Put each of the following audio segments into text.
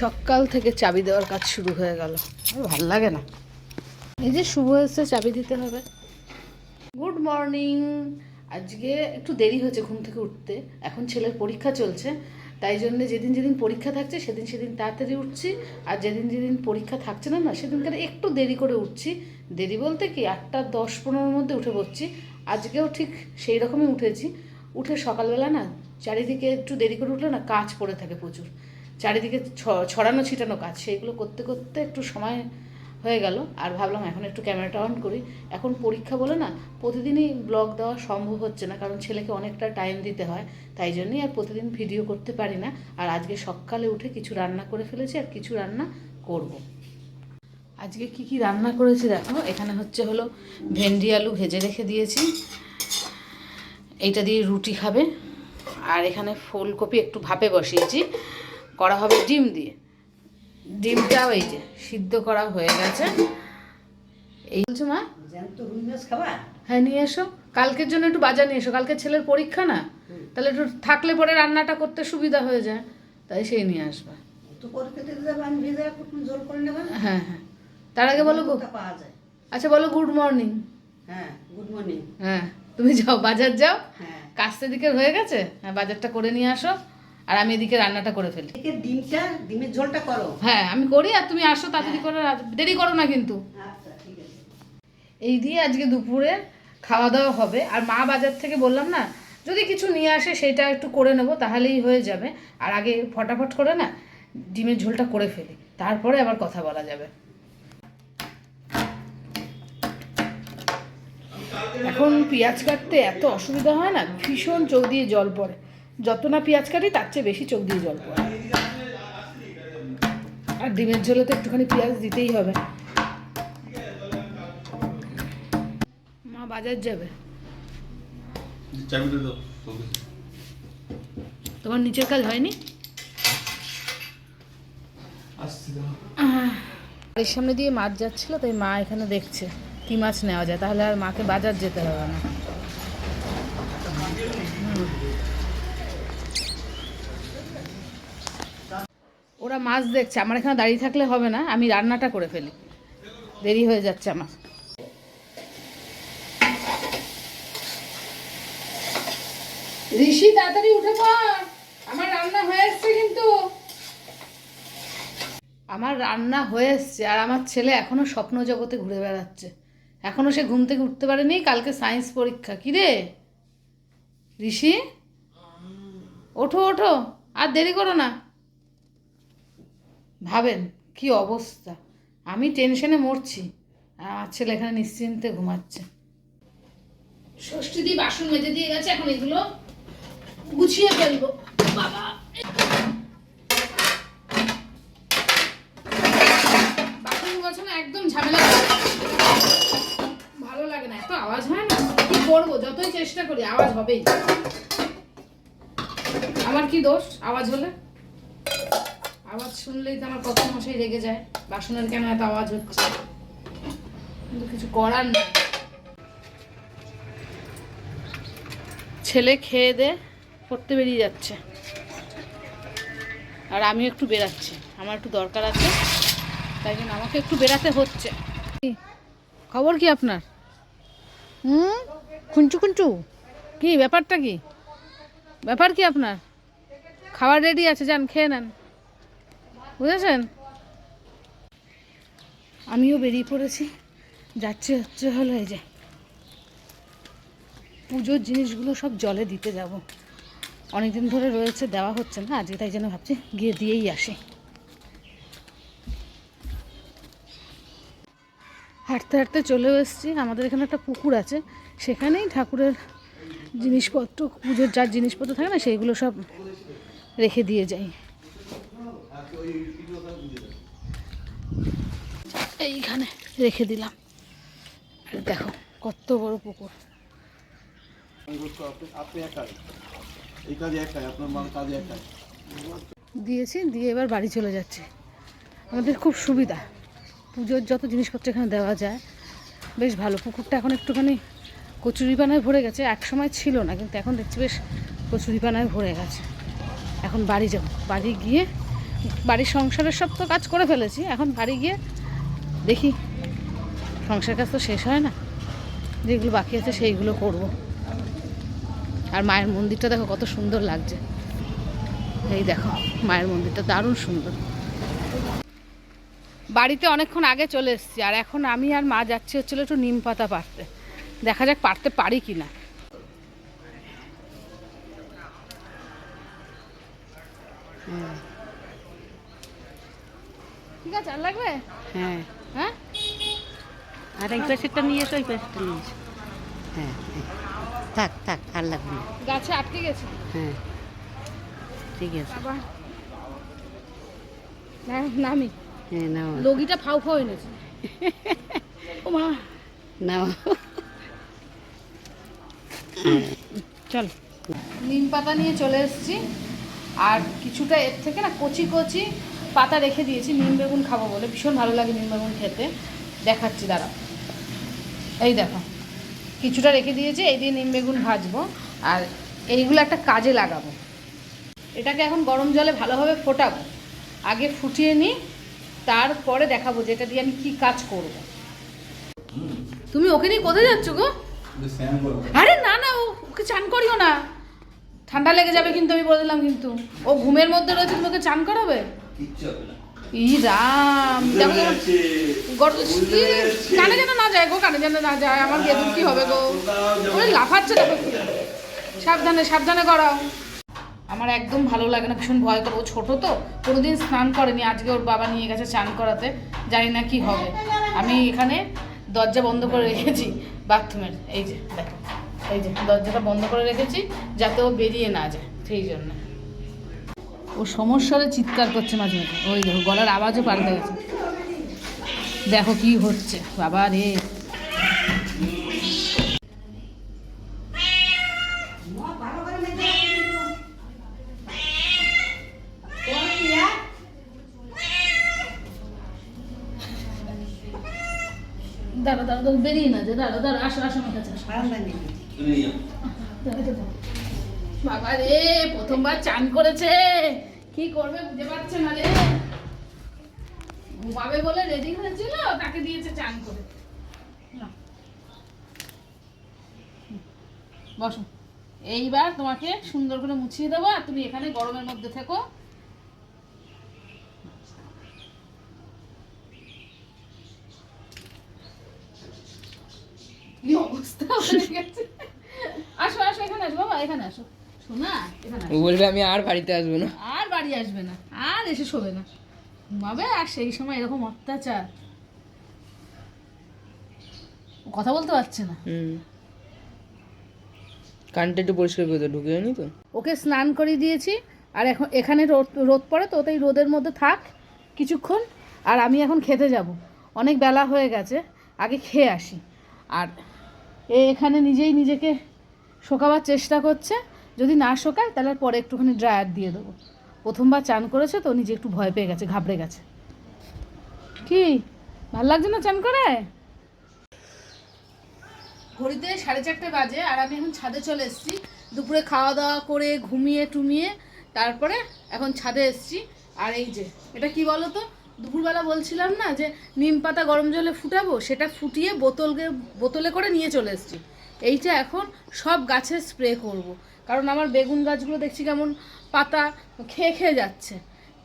সকাল থেকে চাবি দেওয়ার কাজ শুরু হয়ে গেল। ভালো লাগে না। এই যে শুভ এসে চাবি দিতে হবে। Good morning. আজকে একটু দেরি হয়েছে ঘুম থেকে উঠতে। এখন ছেলের পরীক্ষা চলছে। তাই জন্য যেদিন যেদিন পরীক্ষা থাকছে সেদিন সেদিন তাড়াতাড়ি উঠছি। আর যেদিন যেদিন পরীক্ষা থাকছে না না সেদিনকার একটু দেরি করে উঠছি। দেরি বলতে কি আটটা দশ পনেরোর মধ্যে উঠে পড়ছি। আজকেও ঠিক সেই রকমই উঠেছি। উঠে সকালবেলা না চারিদিকে একটু দেরি করে উঠলে না কাজ পড়ে থাকে প্রচুর। চারিদিকে ছড়ানো ছিটানো কাজ, সেইগুলো করতে করতে একটু সময় হয়ে গেল। আর ভাবলাম এখন একটু ক্যামেরাটা অন করি। এখন পরীক্ষা বলে না, প্রতিদিনই ব্লগ দেওয়া সম্ভব হচ্ছে না, কারণ ছেলেকে অনেকটা টাইম দিতে হয়, তাই জন্যই আর প্রতিদিন ভিডিও করতে পারি না। আর আজকে সকালে উঠে কিছু রান্না করে ফেলেছি আর কিছু রান্না করব। আজকে কি কি রান্না করেছি দেখো, এখানে হচ্ছে হলো ভেন্ডি আলু ভেজে রেখে দিয়েছি। এইটা দিয়ে রুটি খাবে। আর এখানে ফুলকপি একটু ভাপে বসিয়েছি। করা হবে ডিম দিয়ে। ডিমটাও এই যে সিদ্ধ করা হয়ে গেছে। এই বলছো মা? হ্যাঁ নিয়ে এসো। কালকের জন্য একটু বাজার নিয়ে এসো। কালকে ছেলের পরীক্ষা না। তাহলে একটু থাকলে পরে রান্নাটা করতে সুবিধা হয়ে যায়। তাই সেই নিয়ে আসবা। হ্যাঁ হ্যাঁ। তার আগে বলো আচ্ছা বলো গুড মর্নিং হ্যাঁ গুড মর্নিং হ্যাঁ তুমি যাও বাজার যাও। হ্যাঁ। কাজটা দিকে হয়ে গেছে? হ্যাঁ বাজারটা করে নিয়ে আসো। আর আমি এদিকে রান্নাটা করে ফেলি ডিমটা ডিমের ঝোলটা করো। হ্যাঁ আমি করি আর তুমি আসো তাড়াতাড়ি করে দেরি করো না কিন্তু। আচ্ছা এই দিয়ে আজকে দুপুরে খাওয়া দাওয়া হবে। আর মা বাজার থেকে বললাম না যদি কিছু নিয়ে আসে সেটা একটু করে নেব তাহলেই হয়ে যাবে। আর আগে ফটাফট করে না ডিমের ঝোলটা করে ফেলি। তারপরে আবার কথা বলা যাবে। এখন পেঁয়াজ কাটতে এত অসুবিধা হয় না ভীষণ চোখ দিয়ে জল পড়ে। যত না পেঁয়াজ কাটি তার চেয়ে বেশি চোখ দিয়ে জল পড়ে। আর ডিমের ঝোলে তো একটুখানি পেঁয়াজ দিতেই হবে। মা বাজার যাবে। তোমার নিচের কাজ হয়নি? বাড়ির সামনে দিয়ে মাছ যাচ্ছিল তাই মা এখানে দেখছে কি মাছ নেওয়া যায়। তাহলে আর মাকে বাজার যেতে হবে না হুম। ওরা মাছ দেখছে আমার এখানে দাঁড়িয়ে থাকলে হবে না আমি রান্নাটা করে ফেলি। দেরি হয়ে যাচ্ছে আমার। ঋষি তাড়াতাড়ি উঠে পড়। আমার রান্না হয়ে এসছে কিন্তু। আমার রান্না হয়ে এসছে আর আমার ছেলে এখনও স্বপ্ন জগতে ঘুরে বেড়াচ্ছে। এখনও সে ঘুম থেকে উঠতে পারেনি কালকে সায়েন্স পরীক্ষা। কি রে? ঋষি? ওঠো ওঠো আর দেরি করো না। ভাবেন, কি অবস্থা? আমি টেনশনে মরছি। আমার ছেলে এখানে নিশ্চিন্তে ঘুমাচ্ছে। ষষ্ঠী দিয়ে বাসন মেজে দিয়ে গেছে, এখন এগুলো গুছিয়ে ফেলব। বাবা। বাথরুম গোছানো একদম ঝামেলা ভালো লাগে না, এত আওয়াজ হয় না? কি করব? যতই চেষ্টা করি, আওয়াজ হবেই। আমার কি দোষ? আওয়াজ হলে? আওয়াজ শুনলেই তো আমার কত মশাই রেগে যায়। বাসনের কেন এত আওয়াজ হচ্ছে? কিন্তু কিছু করার নেই। ছেলে খেয়ে দে, পড়তে বেরিয়ে যাচ্ছে। আর আমিও একটু বেরাচ্ছি। আমার একটু দরকার আছে, তাই জন্য আমাকে একটু বেরাতে হচ্ছে? খবর কি আপনার? হুম? কুঞ্চু কুঞ্চু কি ব্যাপারটা কি? ব্যাপার কি আপনার? খাবার রেডি আছে, যান, খেয়ে নেন। বুঝেছেন? আমিও বেরিয়ে পড়েছি। যাচ্ছে হচ্ছে হলো এই যে। পুজোর জিনিসগুলো সব জলে দিতে যাব। অনেকদিন ধরে রয়েছে, দেওয়া হচ্ছে না, আজকে তাই জন্য ভাবছি গিয়ে দিয়েই আসি। হাঁটতে হাঁটতে চলেও এসেছি। আমাদের এখানে একটা পুকুর আছে। সেখানেই ঠাকুরের জিনিসপত্র, পুজোর যার জিনিসপত্র থাকে না, সেইগুলো সব রেখে দিয়ে যাই। এইখানে রেখে দিলাম। দেখো, কত বড় পুকুর। দিয়েছি, দিয়ে এবার বাড়ি চলে যাচ্ছে। আমাদের খুব সুবিধা। পুজোর যত জিনিসপত্র এখানে দেওয়া যায়, বেশ ভালো। পুকুরটা এখন একটুখানি কচুরিপানায় ভরে গেছে। এক সময় ছিল না, কিন্তু এখন দেখছি বেশ কচুরিপানায় ভরে গেছে। এখন বাড়ি যাব। বাড়ি গিয়ে, বাড়ির সংসারের সব তো কাজ করে ফেলেছি। এখন বাড়ি গিয়ে দেখি সংসার কাজ তো শেষ হয় না। যেগুলো বাকি আছে সেইগুলো করব। আর মায়ের মন্দিরটা দেখো কত সুন্দর লাগছে। এই দেখো মায়ের মন্দিরটা দারুণ সুন্দর। বাড়িতে অনেকক্ষণ আগে চলে এসেছি আর এখন আমি আর মা যাচ্ছি হচ্ছিল একটু নিম পাতা পারতে দেখা যাক পারতে পারি কি না ঠিক আছে আর লাগবে? হ্যাঁ। হ্যাঁ? আর এই পাশেরটা নিয়ে এসো ওই পাশেরটা নিয়ে এসো। হ্যাঁ হ্যাঁ। থাক থাক আর লাগবে না। গাছে আটকে গেছে? হ্যাঁ। ঠিক আছে। না নামি। হ্যাঁ নাও। লগিটা ফাউ ফাউ এনেছে ও মা। নাও। চল। নিম পাতা নিয়ে চলে এসেছি। আর কিছুটা এর থেকে না কচি কচি পাতা রেখে দিয়েছি, নিম বেগুন খাব বলে। ভীষণ ভালো লাগে নিম বেগুন খেতে। দেখাচ্ছি, দাঁড়া। এই দেখো, কিছুটা রেখে দিয়েছি, এই দিয়ে নিম বেগুন ভাজবো। আর এইগুলো একটা কাজে লাগাবো। এটাকে এখন গরম জলে ভালোভাবে ফোটাবো। আগে ফুটিয়ে নিই, তারপরে দেখাবো যে এটা দিয়ে আমি কী কাজ করব। তুমি ওকে নিয়ে কোথায় যাচ্ছ গো? আরে না না ওকে চান করিও না। ঠান্ডা লেগে যাবে কিন্তু আমি বলে দিলাম কিন্তু। ও ঘুমের মধ্যে রয়েছে, তুমি ওকে চান করাবে? ই রাম কানে যেন না যায় গো কানে যেন না যায় আমার কি হবে গো? লাফাচ্ছে দেখো সাবধানে সাবধানে করাও আমার একদম ভালো লাগে না ভীষণ ভয় করে। ও ছোটো তো কোনোদিন স্নান করেনি আজকে ওর বাবা নিয়ে গেছে চান করাতে। জানি না কি হবে। আমি এখানে দরজা বন্ধ করে রেখেছি বাথরুমের। এই যে দেখো। এই যে দরজাটা বন্ধ করে রেখেছি যাতে ও বেরিয়ে না যায় সেই জন্য। ও সমস্যারে চিৎকার করছে মাঝে মাঝে। ওই দেখো গলার আওয়াজও পাল্টে গেছে। দেখো কি হচ্ছে বাবা রে। দাঁড়া দাঁড়া দাঁড়া বেরিয়ে না যে দাঁড়া দাঁড়া আসো আসো আমার কাছে। বাবা রে প্রথমবার চান করেছে। কি করবে বুঝে পারছে না রে ঘুমাবে বলে রেডি হয়েছিল, তাকে দিয়েছে চান করে। বসো। এইবার তোমাকে সুন্দর করে মুছিয়ে দেবো আর তুমি এখানে গরমের মধ্যে থেকো। আসো আসো, এখানে আসো, বাবা, এখানে আসো। শোনা, এখানে বলবে আমি আর বাড়িতে আসব না। বাড়ি আসবে না আর এসে শোবে না। ঘুমাবে আর সেই সময় এরকম অত্যাচার। কথা বলতে পারছে না। কানটা একটু পরিষ্কার করে ঢুকে নি তো? ওকে স্নান করিয়ে দিয়েছি আর এখন এখানে রোদ রোদ পড়ে তো তাই রোদের মধ্যে থাক কিছুক্ষণ আর আমি এখন খেতে যাব। অনেক বেলা হয়ে গেছে আগে খেয়ে আসি। আর এ এখানে নিজেই নিজেকে শোকাবার চেষ্টা করছে যদি না শোকায় তাহলে পরে একটুখানি ড্রায়ার দিয়ে দেবো। প্রথমবার চান করেছে তো, নিজে একটু ভয় পেয়ে গেছে, ঘাবড়ে গেছে। কি? ভালো লাগছে না চান করে? ঘড়িতে সাড়ে চারটে বাজে, আর আমি এখন ছাদে চলে এসেছি। দুপুরে খাওয়া দাওয়া করে ঘুমিয়ে টুমিয়ে, তারপরে এখন ছাদে এসেছি। আর এই যে, এটা কি বলো তো দুপুরবেলা বলছিলাম না যে, নিম পাতা গরম জলে ফুটাবো, সেটা ফুটিয়ে বোতলকে, বোতলে করে নিয়ে চলে এসেছি। এইটা এখন সব গাছে স্প্রে করব। কারণ আমার বেগুন গাছগুলো দেখছি কেমন পাতা খেয়ে খেয়ে যাচ্ছে।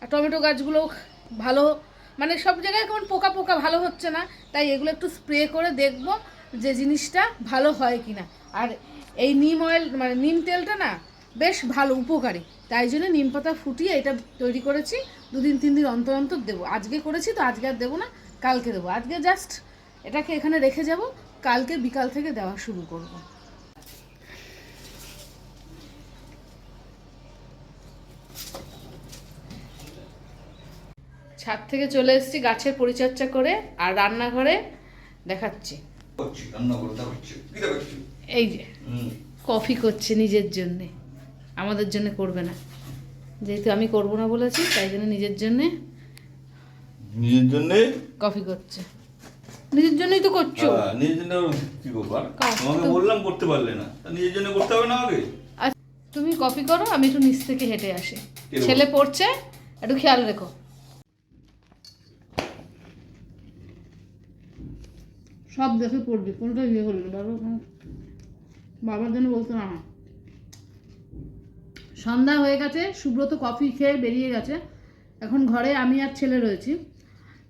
আর টমেটো গাছগুলো ভালো মানে সব জায়গায় কেমন পোকা পোকা ভালো হচ্ছে না, তাই এগুলো একটু স্প্রে করে দেখব যে জিনিসটা ভালো হয় কি না আর এই নিম অয়েল মানে নিম তেলটা না বেশ ভালো, উপকারী। তাই জন্য নিম পাতা ফুটিয়ে এটা তৈরি করেছি, দুদিন তিন দিন অন্তর অন্তর দেবো। আজকে করেছি তো আজকে আর দেবো না, কালকে দেবো। আজকে জাস্ট এটাকে এখানে রেখে যাব, কালকে বিকাল থেকে দেওয়া শুরু করব। ছাদ থেকে চলে এসেছি গাছের পরিচর্যা করে আর রান্নাঘরে দেখাচ্ছি। রান্না করতে দেখাচ্ছি। এই যে কফি করছে নিজের জন্যে। আমাদের জন্য করবে না। যেহেতু আমি করব না বলেছি তাই জন্য নিজের জন্যে নিজের জন্য? কফি করছে। নিজের জন্যই তো করছ। নিজের জন্য কি ব্যাপার? তো- বললাম করতে পারলে না। নিজের জন্য করতে হবে না আগে আচ্ছা তুমি কফি করো আমি একটু নিচ থেকে হেঁটে আসি। ছেলে পড়ছে একটু খেয়াল রেখো। সব দেখে পড়বি কোনটা ইয়ে করবি বাবা বাবার জন্য বলতো না সন্ধ্যা হয়ে গেছে সুব্রত কফি খেয়ে বেরিয়ে গেছে। এখন ঘরে আমি আর ছেলে রয়েছি।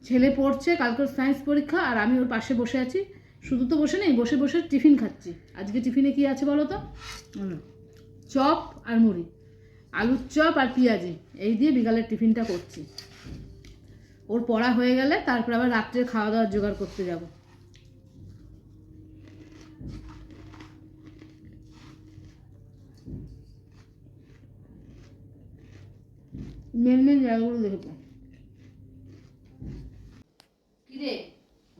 ছেলে পড়ছে কালকের সায়েন্স পরীক্ষা আর আমি ওর পাশে বসে আছি। শুধু তো বসে নেই বসে বসে টিফিন খাচ্ছি। আজকে টিফিনে কি আছে বলো তো? চপ আর মুড়ি। আলুর চপ আর পেঁয়াজি। এই দিয়ে বিকালের টিফিনটা করছি। ওর পড়া হয়ে গেলে তারপর আবার রাত্রে খাওয়া দাওয়ার জোগাড় করতে যাব। মেন মেন জায়গাগুলো দেখব কিরে,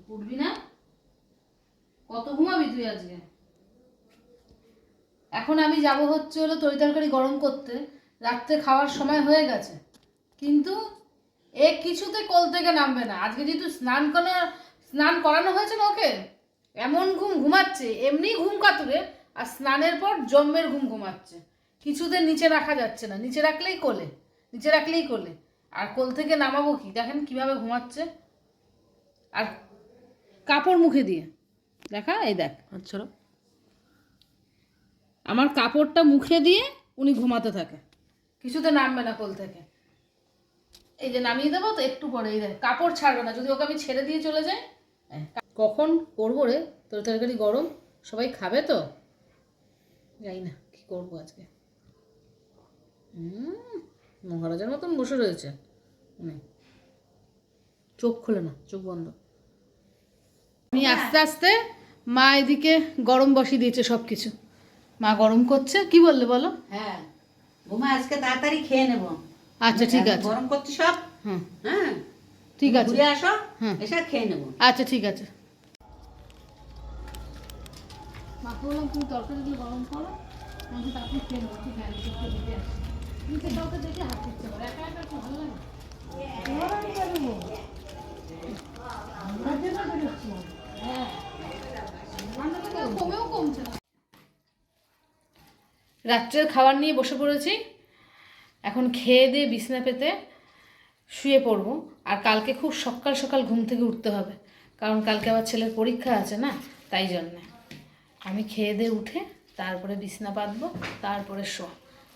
উঠবি না? কত ঘুমাবি তুই আজকে? এখন আমি যাব হচ্ছে হলো তরি তরকারি গরম করতে। রাত্রে খাওয়ার সময় হয়ে গেছে। কিন্তু এ কিছুতে কোল থেকে নামবে না। আজকে যেহেতু স্নান করা, স্নান করানো হয়েছে না ওকে, এমন ঘুম ঘুমাচ্ছে, এমনি ঘুম কাতুরে, আর স্নানের পর জম্মের ঘুম ঘুমাচ্ছে। কিছুতে নিচে রাখা যাচ্ছে না। নিচে রাখলেই কোলে। নিচে রাখলেই কোলে আর কোল থেকে নামাবো কি? দেখেন কীভাবে ঘুমাচ্ছে। আর কাপড় মুখে দিয়ে। দেখা? এই দেখ। আচ্ছা আমার কাপড়টা মুখে দিয়ে উনি ঘুমাতে থাকে। কিছুতে নামবে না কোল থেকে। এই যে নামিয়ে দেবো তো একটু পরে এই দেখ। কাপড় ছাড়বে না। যদি ওকে আমি ছেড়ে দিয়ে চলে যাই হ্যাঁ, কখন করব রে? তোর তরকারি গরম? সবাই খাবে তো? যাই না কি করব আজকে। হুম মহারাজার মতন বসে রয়েছে। উনি। চোখ খোলে না চোখ বন্ধ। আমি আস্তে আস্তে মা এদিকে গরম বসিয়ে দিয়েছে সব কিছু মা গরম করছে কি বললে বলো? হ্যাঁ। বৌমা আজকে তাড়াতাড়ি খেয়ে নেব। আচ্ছা ঠিক আছে। গরম করছি সব। হুম। হ্যাঁ। ঠিক আছে। ঘুরে আসো। এসে খেয়ে নেব। আচ্ছা ঠিক আছে। মাকে বললাম তুমি তরকারিগুলো গরম করো আমি তারপরে খেয়ে নেব। হ্যাঁ। রাত্রের খাবার নিয়ে বসে পড়েছি। এখন খেয়ে দিয়ে বিছনা পেতে শুয়ে পড়ব। আর কালকে খুব সকাল সকাল ঘুম থেকে উঠতে হবে। কারণ কালকে আবার ছেলের পরীক্ষা আছে না, তাই জন্যে। আমি খেয়ে দিয়ে উঠে তারপরে বিছনা পাতবো তারপরে শো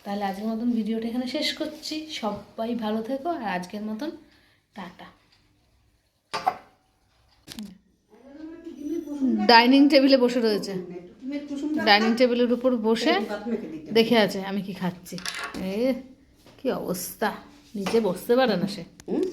তাহলে আজকের মতন ভিডিওটা এখানে শেষ করছি। সবাই ভালো থেকো আর আজকের মতন টাটা। ডাইনিং টেবিলে বসে রয়েছে। ডাইনিং টেবিলের উপর বসে দেখে আছে আমি কি খাচ্ছি। এ কি অবস্থা? নিজে বসতে পারে না সে। হুম?